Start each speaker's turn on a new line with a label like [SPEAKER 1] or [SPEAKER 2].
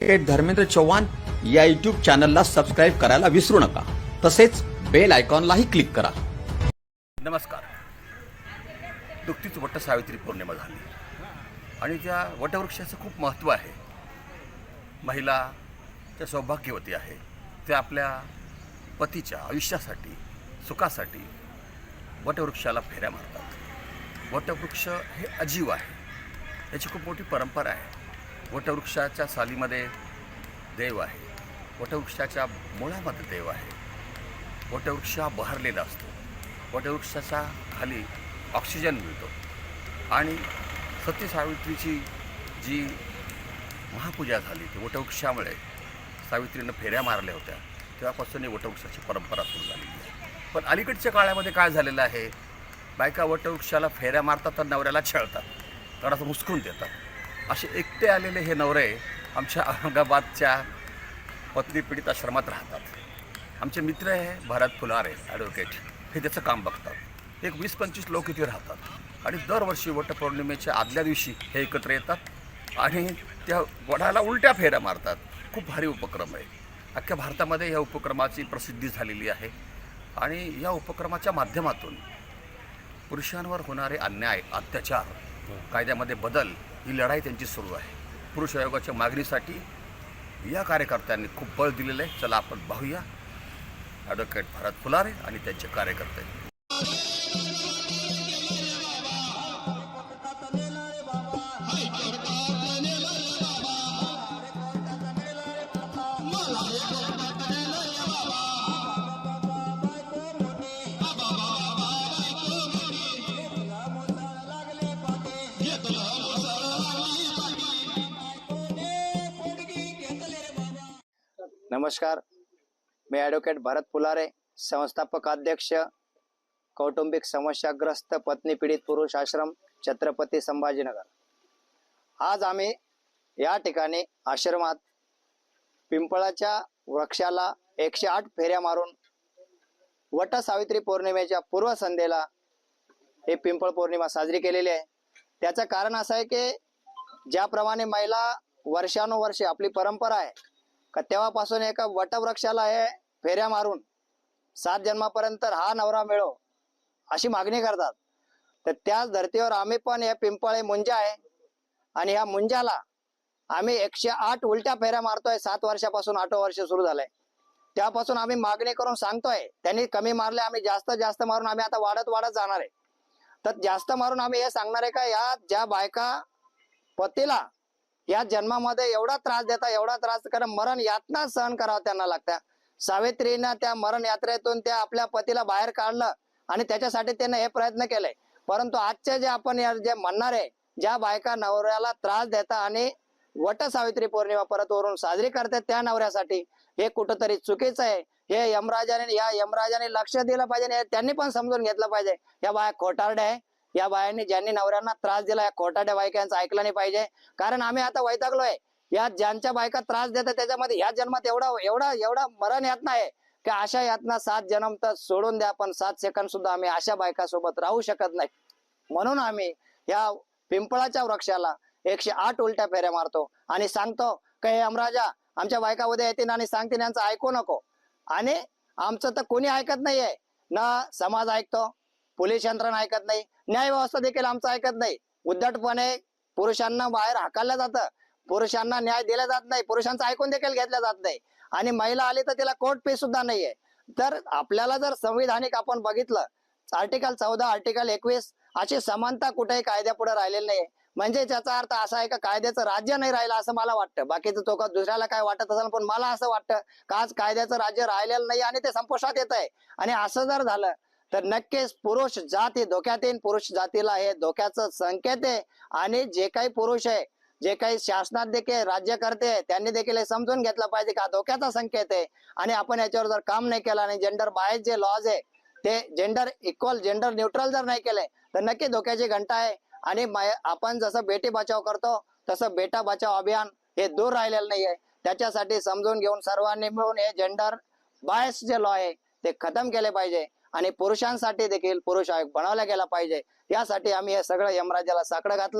[SPEAKER 1] Advocate Dharmendra Chavan या YouTube चॅनलला subscribe करायला विसरू नका. तसेच बेल आयकॉनलाही क्लिक करा.
[SPEAKER 2] नमस्कार. नुकतीच वट सावित्री पौर्णिमा झाली. आणि त्या वटवृक्षाचं खूप महत्त्व आहे. महिला त्या सौभाग्यवती आहे. त्या आपल्या पतीच्या आयुष्यासाठी सुखासाठी वटवृक्षाला फेऱ्या मारतात. वटवृक्ष हे अजीव आहे. याची खूप मोठी परंपरा आहे. वटवृक्षाच्या सालीमध्ये देव आहे. वटवृक्षाच्या मुळामध्ये देव आहे. वटवृक्ष हा बहरलेला असतो. वटवृक्षाच्या खाली ऑक्सिजन मिळतो. आणि सत्य सावित्रीची जी महापूजा झाली ती वटवृक्षामुळे सावित्रीनं फेऱ्या मारल्या होत्या. तेव्हापासून ही वटवृक्षाची परंपरा सुरू झालेली आहे. पण अलीकडच्या काळामध्ये काय झालेलं आहे? बायका वटवृक्षाला फेऱ्या मारतात तर नवऱ्याला छळतात. थोडासा मुसकून देतात. असे एकटे आलेले हे नवरे आमच्या औरंगाबादच्या पत्नी पीडित आश्रमात राहतात. आमचे मित्र आहे भरत फुलारे ॲडव्होकेट हे त्याचं काम बघतात. एक वीस पंचवीस लोक इथे राहतात. आणि दरवर्षी वटपौर्णिमेच्या आदल्या दिवशी हे एकत्र येतात आणि त्या वडाला उलट्या फेऱ्या मारतात. खूप भारी उपक्रम आहे. अख्ख्या भारतामध्ये या उपक्रमाची प्रसिद्धी झालेली आहे. आणि या उपक्रमाच्या माध्यमातून पुरुषांवर होणारे अन्याय अत्याचार कायद्यामध्ये बदल ही लढाई त्यांची सुरू आहे. पुरुष आयोगाच्या मागणीसाठी या कार्यकर्त्यांनी खूप बळ दिलेलं आहे. चला आपण पाहूया. ॲडव्होकेट भारत फुलारे आणि त्यांचे कार्यकर्ते.
[SPEAKER 3] नमस्कार. मी ॲडव्होकेट भरत फुलारे संस्थापक अध्यक्ष कौटुंबिक समस्याग्रस्त पत्नी पीडित पुरुष आश्रम छत्रपती संभाजीनगर. आज आम्ही या ठिकाणी आश्रमात पिंपळाच्या वृक्षाला एकशे आठ फेऱ्या मारून वट सावित्री पौर्णिमेच्या पूर्वसंध्येला हे पिंपळ पौर्णिमा साजरी केलेली आहे. त्याचं कारण असं आहे की ज्याप्रमाणे महिला वर्षानुवर्षे आपली परंपरा आहे का तेव्हापासून एका वटवृक्षाला हे फेऱ्या मारून सात जन्मापर्यंत हा नवरा मिळो अशी मागणी करतात. तर त्याच धर्तीवर आम्ही पण हे पिंपळे मुंजा आहे. आणि ह्या मुंजाला आम्ही एकशे आठ उलट्या फेऱ्या मारतोय. सात वर्षापासून आठ वर्ष सुरू झालंय. त्यापासून आम्ही मागणी करून सांगतोय त्यांनी कमी मारले आम्ही जास्त जास्त मारून आम्ही आता वाढत वाढत जाणार आहे. तर जास्त मारून आम्ही हे सांगणार आहे का या ज्या बायका पतीला या जन्मामध्ये एवढा त्रास देता एवढा त्रास कारण मरण यातना सहन करावं त्यांना लागत्या सावित्रीनं त्या मरण यात्रेतून त्या आपल्या पतीला बाहेर काढलं आणि त्याच्यासाठी त्याने हे प्रयत्न केले. परंतु आजचे जे आपण जे म्हणणार आहे ज्या बायका नवऱ्याला त्रास देता आणि वट सावित्री पौर्णिमा परत वरून साजरी करतात त्या नवऱ्यासाठी हे कुठंतरी चुकीचं आहे. हे यमराजाने या यमराजाने लक्ष दिलं पाहिजे हे त्यांनी पण समजून घेतलं पाहिजे. या बाया खोटारड्या आहे. या बायांनी ज्यांनी नवऱ्यांना त्रास दिला या खोटाड्या बायका यांचं ऐकलं नाही पाहिजे. कारण आम्ही आता वैतागलोय. या ज्यांच्या बायका त्रास देतात त्याच्यामध्ये या जन्मात एवढा एवढा एवढा मरण यातना आहे की अशा यातना सात जन्म तर सोडून द्या पण सात सेकंद सुद्धा आम्ही अशा बायकासोबत राहू शकत नाही. म्हणून आम्ही या पिंपळाच्या वृक्षाला एकशे आठ उलट्या फेऱ्या मारतो आणि सांगतो का हे अमराजा आमच्या बायका उद्या येतील आणि सांगतील यांचं ऐकू नको. आणि आमचं तर कोणी ऐकत नाहीये. ना समाज ऐकतो पोलीस यंत्रणा ऐकत नाही. न्याय व्यवस्था देखील आमचं ऐकत नाही. उद्धटपणे पुरुषांना बाहेर हाकललं जातं. पुरुषांना न्याय दिला जात नाही. पुरुषांचं ऐकून देखील घेतलं जात नाही. आणि महिला आली तर तिला कोर्ट फी सुद्धा नाहीये. तर आपल्याला जर संविधानिक आपण बघितलं आर्टिकल चौदा आर्टिकल एकवीस अशी समानता कुठेही कायद्यापुढे राहिलेली नाही म्हणजे त्याचा अर्थ असा आहे का कायद्याचं राज्य नाही राहिलं असं मला वाटतं. बाकीचं तो का दुसऱ्याला काय वाटत असेल पण मला असं वाटतं का आज कायद्याचं राज्य राहिलेलं नाही आणि ते संपुष्टात येत आहे आणि असं जर झालं तर नक्कीच पुरुष जाती धोक्यातील धोक्यात येईल पुरुष जातीला हे धोक्याचं संकेत आहे. आणि जे काही पुरुष आहे जे काही शासनात देखील राज्यकर्ते करते त्यांनी देखील हे समजून घेतलं पाहिजे का धोक्याचा संकेत आहे. आणि आपण याच्यावर जर काम नाही केलं आणि जेंडर बाहेर जे लॉज आहे ते जेंडर इक्वल जेंडर न्यूट्रल जर नाही केले तर नक्की धोक्याची घंटा आहे. आणि आपण जसं बेटी बचाव करतो तसं बेटा बचाव अभियान हे दूर राहिलेलं नाहीये. त्याच्यासाठी समजून घेऊन सर्वांनी मिळून हे जेंडर बायस जे लॉ आहे ते खतम केले पाहिजे. आणि पुरुषांसाठी देखील पुरुष आयोग बनवला गेला पाहिजे. यासाठी आम्ही हे सगळं यमराजाला साकडं घातलं.